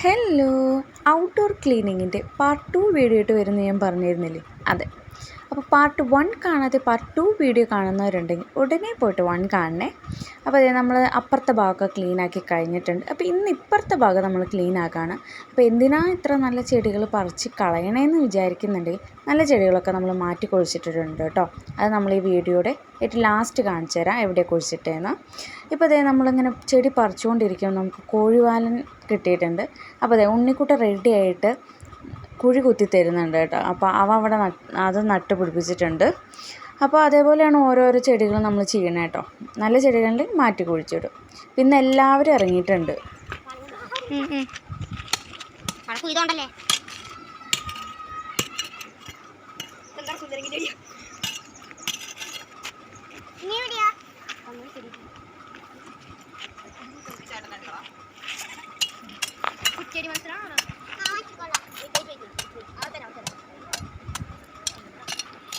Hello outdoor ക്ലീനിങ്ങിന്റെ part two video ആയിട്ട് വരുന്ന ഞാൻ പറഞ്ഞിരുന്നില്ലേ? അതെ. അപ്പോൾ പാർട്ട് വൺ കാണാതെ പാർട്ട് ടു വീഡിയോ കാണുന്നവരുണ്ടെങ്കിൽ ഉടനെ പോയിട്ട് വൺ കാണണേ. അപ്പോൾ അതേ നമ്മൾ അപ്പുറത്തെ ഭാഗമൊക്കെ ക്ലീൻ ആക്കി കഴിഞ്ഞിട്ടുണ്ട്. അപ്പോൾ ഇന്ന് ഇപ്പുറത്തെ ഭാഗം നമ്മൾ ക്ലീൻ ആക്കുകയാണ് അപ്പോൾ എന്തിനാ ഇത്ര നല്ല ചെടികൾ പറിച്ച് കളയണേന്ന് വിചാരിക്കുന്നുണ്ടെങ്കിൽ നല്ല ചെടികളൊക്കെ നമ്മൾ മാറ്റി കുഴിച്ചിട്ടിട്ടുണ്ട് കേട്ടോ. അത് നമ്മൾ ഈ വീഡിയോയുടെ ഏറ്റവും ലാസ്റ്റ് കാണിച്ചു തരാം എവിടെ കുഴിച്ചിട്ടേന്ന്. ഇപ്പോൾ അതേ നമ്മളിങ്ങനെ ചെടി പറിച്ചുകൊണ്ടിരിക്കുമ്പോൾ നമുക്ക് കോഴിവാലൻ കിട്ടിയിട്ടുണ്ട്. അപ്പോൾ അതെ ഉണ്ണിക്കുട്ട റെഡി ആയിട്ട് കുഴി കുത്തി തരുന്നുണ്ട് കേട്ടോ. അപ്പോൾ അവ അവിടെ അത് നട്ട് പിടിപ്പിച്ചിട്ടുണ്ട്. അപ്പോൾ അതേപോലെയാണ് ഓരോരോ ചെടികളും നമ്മൾ ചെയ്യണേ കേട്ടോ. നല്ല ചെടികളിൽ മാറ്റി കുഴിച്ചിടും. പിന്നെ എല്ലാവരും ഇറങ്ങിയിട്ടുണ്ട്. കുച്ചേരി മനസ്സിലാണോ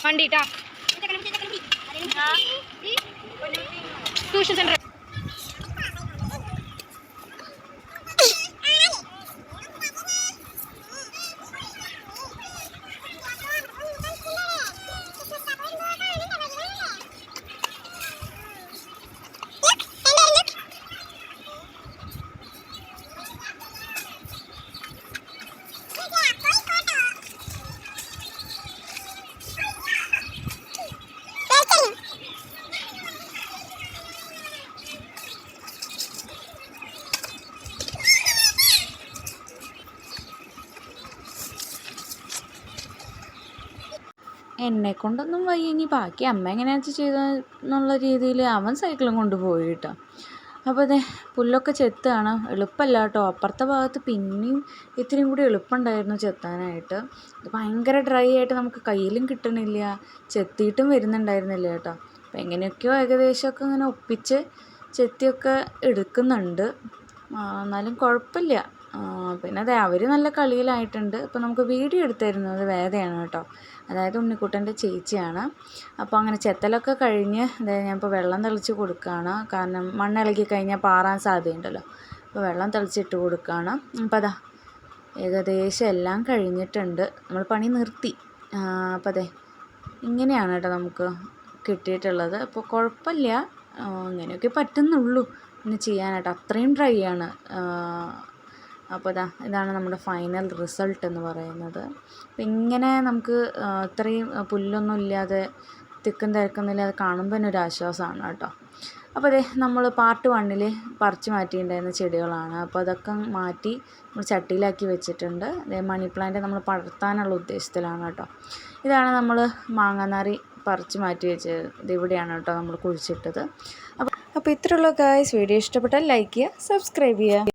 വണ്ടിട്ടാ ട്യൂഷൻ സെന്റർ എന്നെ കൊണ്ടൊന്നും വയ്യ. ഇനി ബാക്കി അമ്മ എങ്ങനെയാണെന്ന് ചെയ്ത എന്നുള്ള രീതിയിൽ അവൻ സൈക്കിളും കൊണ്ട് പോയി കേട്ടോ. അപ്പോൾ അതെ പുല്ലൊക്കെ ചെത്താണ്. എളുപ്പമല്ല കേട്ടോ അപ്പുറത്തെ ഭാഗത്ത് പിന്നെയും ഇത്രയും കൂടി എളുപ്പമുണ്ടായിരുന്നു ചെത്താനായിട്ട്. ഇത് ഭയങ്കര ഡ്രൈ ആയിട്ട് നമുക്ക് കയ്യിലും കിട്ടണില്ല. ചെത്തിയിട്ടും വരുന്നുണ്ടായിരുന്നില്ല കേട്ടോ. അപ്പം എങ്ങനെയൊക്കെയോ ഏകദേശമൊക്കെ ഇങ്ങനെ ഒപ്പിച്ച് ചെത്തിയൊക്കെ എടുക്കുന്നുണ്ട്. എന്നാലും കുഴപ്പമില്ല. പിന്നെ അതെ അവർ നല്ല കളിയിലായിട്ടുണ്ട്. അപ്പോൾ നമുക്ക് വീഡിയോ എടുത്തു തരുന്നത് വേദയാണ് കേട്ടോ. അതായത് ഉണ്ണിക്കുട്ടന്റെ ചേച്ചിയാണ്. അപ്പോൾ അങ്ങനെ ചെത്തലൊക്കെ കഴിഞ്ഞ് അതായത് ഞാനിപ്പോൾ വെള്ളം തെളിച്ച് കൊടുക്കുകയാണ്. കാരണം മണ്ണിളകി കഴിഞ്ഞാൽ പാറാൻ സാധ്യതയുണ്ടല്ലോ. അപ്പോൾ വെള്ളം തെളിച്ചിട്ട് കൊടുക്കുകയാണ്. അപ്പോൾ അതാ ഏകദേശം എല്ലാം കഴിഞ്ഞിട്ടുണ്ട്. നമ്മൾ പണി നിർത്തി. അപ്പോൾ അതെ ഇങ്ങനെയാണ് കേട്ടോ നമുക്ക് കിട്ടിയിട്ടുള്ളത്. അപ്പോൾ കുഴപ്പമില്ല. ഇങ്ങനെയൊക്കെ പറ്റുന്നുള്ളൂ. ഇന്ന് ചെയ്യാനായിട്ട് അത്രയും ഡ്രൈ ആണ്. അപ്പോൾ ഇതാ ഇതാണ് നമ്മുടെ ഫൈനൽ റിസൾട്ട് എന്ന് പറയുന്നത്. അപ്പം ഇങ്ങനെ നമുക്ക് ഇത്രയും പുല്ലൊന്നും ഇല്ലാതെ തിക്കും തിരക്കൊന്നുമില്ലാതെ കാണുമ്പോൾ തന്നെ ഒരു ആശ്വാസമാണ് കേട്ടോ. അപ്പോൾ അതെ നമ്മൾ പാർട്ട് വണ്ണിൽ പറിച്ച് മാറ്റിയിട്ടുണ്ടായിരുന്ന ചെടികളാണ്. അപ്പോൾ അതൊക്കെ മാറ്റി നമ്മൾ ചട്ടിയിലാക്കി വെച്ചിട്ടുണ്ട്. അതേ മണി പ്ലാന്റ് നമ്മൾ പടർത്താനുള്ള ഉദ്ദേശത്തിലാണ് കേട്ടോ. ഇതാണ് നമ്മൾ മാങ്ങാനാറി പറിച്ച് മാറ്റി വെച്ചത്. ഇവിടെയാണ് കേട്ടോ നമ്മൾ കുഴിച്ചിട്ടത്. അപ്പോൾ അപ്പോൾ ഇത്രയുള്ള ഗായ്സ് വീഡിയോ ഇഷ്ടപ്പെട്ടാൽ ലൈക്ക് ചെയ്യുക സബ്സ്ക്രൈബ് ചെയ്യുക.